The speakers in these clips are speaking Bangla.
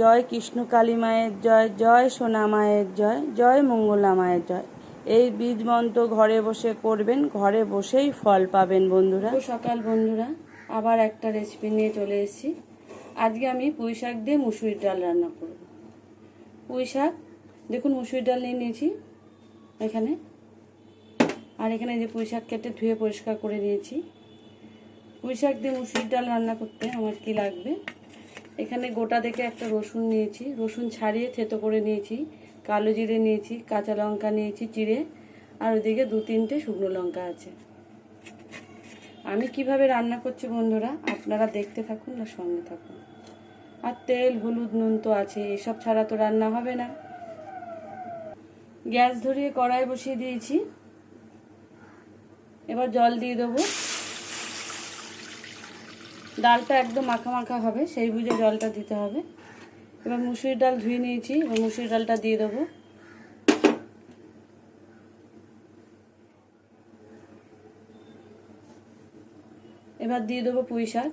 জয় কৃষ্ণ কালী মায়ের জয় জয় সোনা মায়ের জয় জয় মঙ্গলা মায়ের জয়। এই বীজ মন্ত্র ঘরে বসে করবেন, ঘরে বসেই ফল পাবেন বন্ধুরা। সকাল বন্ধুরা, আবার একটা রেসিপি নিয়ে চলে এসেছি। আজকে আমি পুঁই শাক দিয়ে মুসুরির ডাল রান্না করব। পুঁই শাক, দেখুন মুসুরির ডাল নিয়ে নিয়েছি এখানে। আর এখানে যে পুঁই শাক কেটে ধুয়ে পরিষ্কার করে নিয়েছি। পুঁই শাক দিয়ে মুসুরির ডাল রান্না করতে আমার কি লাগবে? এখানে গোটা দেখে একটা রসুন নিয়েছি। রসুন ছাড়িয়ে থেতো করে নিয়েছি। কালো জিরে নিয়েছি, কাঁচা লঙ্কা নিয়েছি, চিড়ে, আর ওদিকে দু তিনটে শুকনো লঙ্কা আছে। আমি কীভাবে রান্না করছি বন্ধুরা, আপনারা দেখতে থাকুন না সঙ্গে থাকুন। আর তেল, হলুদ, নুন তো আছে, এসব ছাড়া তো রান্না হবে না। গ্যাস ধরিয়ে কড়াই বসিয়ে দিয়েছি। এবার জল দিয়ে দেবো। ডালটা একদম মাখা মাখা হবে, সেই বুঝে জলটা দিতে হবে। এবার মুসুরির ডাল ধুয়ে নিয়েছি, এবার মুসুরির ডালটা দিয়ে দেবো। এবার দিয়ে দেবো পুঁই শাক।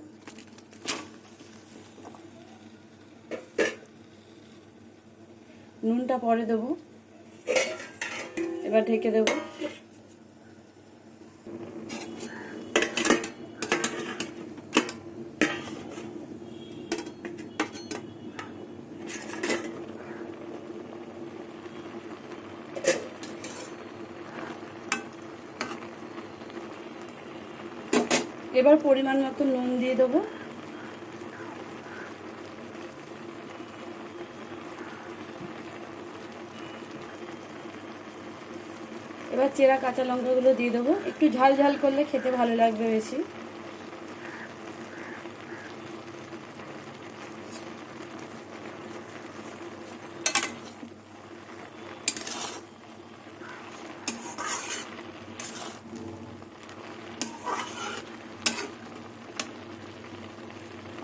নুনটা পরে দেবো। এবার ঢেকে দেবো। এবার পরিমাণ মতো নুন দিয়ে দেবো। এবার চেরা কাঁচা লঙ্কাগুলো দিয়ে দেবো। একটু ঝাল ঝাল করলে খেতে ভালো লাগবে বেশি।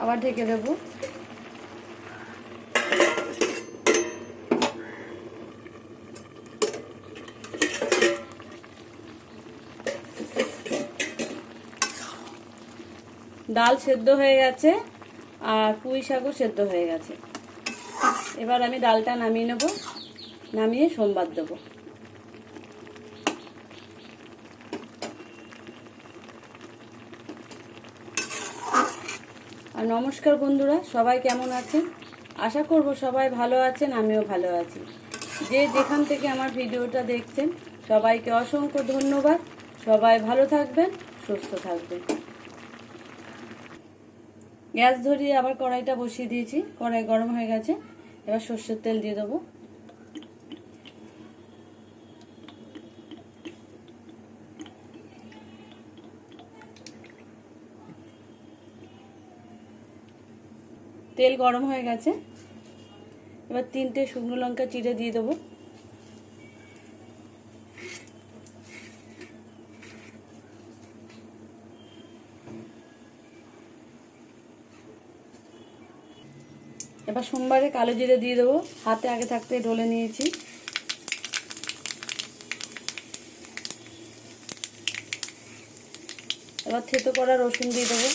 আবার ঢেকে দেবো। ডাল সেদ্ধ হয়ে গেছে আর পুঁই শাকও সেদ্ধ হয়ে গেছে। এবার আমি ডালটা নামিয়ে নেব, নামিয়ে সোমবার দেবো। আর নমস্কার বন্ধুরা, সবাই কেমন আছেন? আশা করব সবাই ভালো আছেন, আমিও ভালো আছি। যে যেখান থেকে আমার ভিডিওটা দেখছেন, সবাইকে অসংখ্য ধন্যবাদ। সবাই ভালো থাকবেন, সুস্থ থাকবেন। গ্যাস ধরিয়ে আবার কড়াইটা বসিয়ে দিয়েছি, কড়াই গরম হয়ে গেছে। এবার সর্ষের তেল দিয়ে দেবো। তেল গরম হয়ে গেছে। এবার তিনটে শুকনো লঙ্কা চিড়ে দিয়ে দেবো। এবার সোমবারে কালো জিরে দিয়ে দেবো। হাতে আগে থাকতে ডলে নিয়েছি। এবার থেতো করা রসুন দিয়ে দেবো।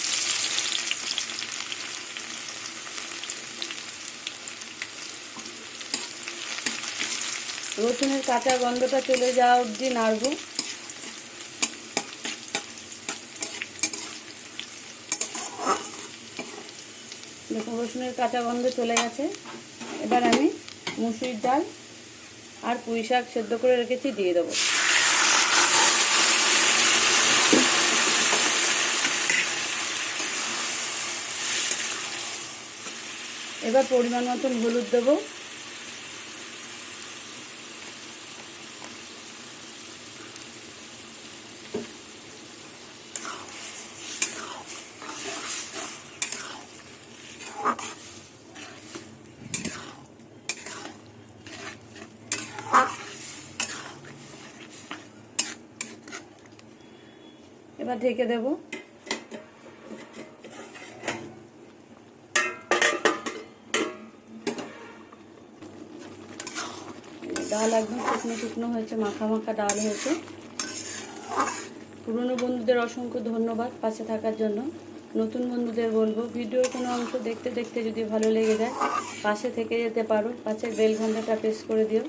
রসুনের কাঁচা গন্ধটা চলে যাওয়া অবধি নাড়বো। দেখুন রসুনের কাঁচা গন্ধ চলে গেছে। এবার আমি মুসুরির ডাল আর পুঁই শাক সেদ্ধ করে রেখেছি, দিয়ে দেবো। এবার পরিমাণ মতন হলুদ দেবো। এবার ঢেকে দেব। ডাল একদম শুকনো শুকনো হয়েছে, মাখা মাখা ডাল হয়েছে। পুরনো বন্ধুদের অসংখ্য ধন্যবাদ পাশে থাকার জন্য। নতুন বন্ধুদের বলব, ভিডিওর কোনো অংশ দেখতে দেখতে যদি ভালো লেগে যায়, পাশে থেকে যেতে পারো, পাশের বেল ঘন্টাটা প্রেস করে দিও।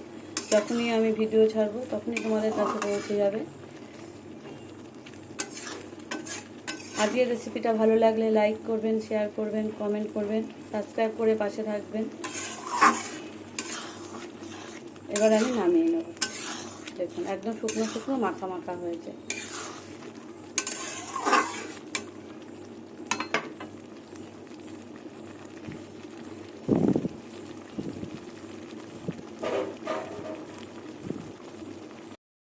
যখনই আমি ভিডিও ছাড়বো, তখনই তোমাদের কাছে পৌঁছে যাবে। আজকের রেসিপিটা ভালো লাগলে লাইক করবেন শেয়ার করবেন কমেন্ট করবেন সাবস্ক্রাইব করে পাশে থাকবেন। এবার আমি নামিয়ে নেব। দেখুন, একদম শুকনো শুকনো মাখা মাখা হয়েছে।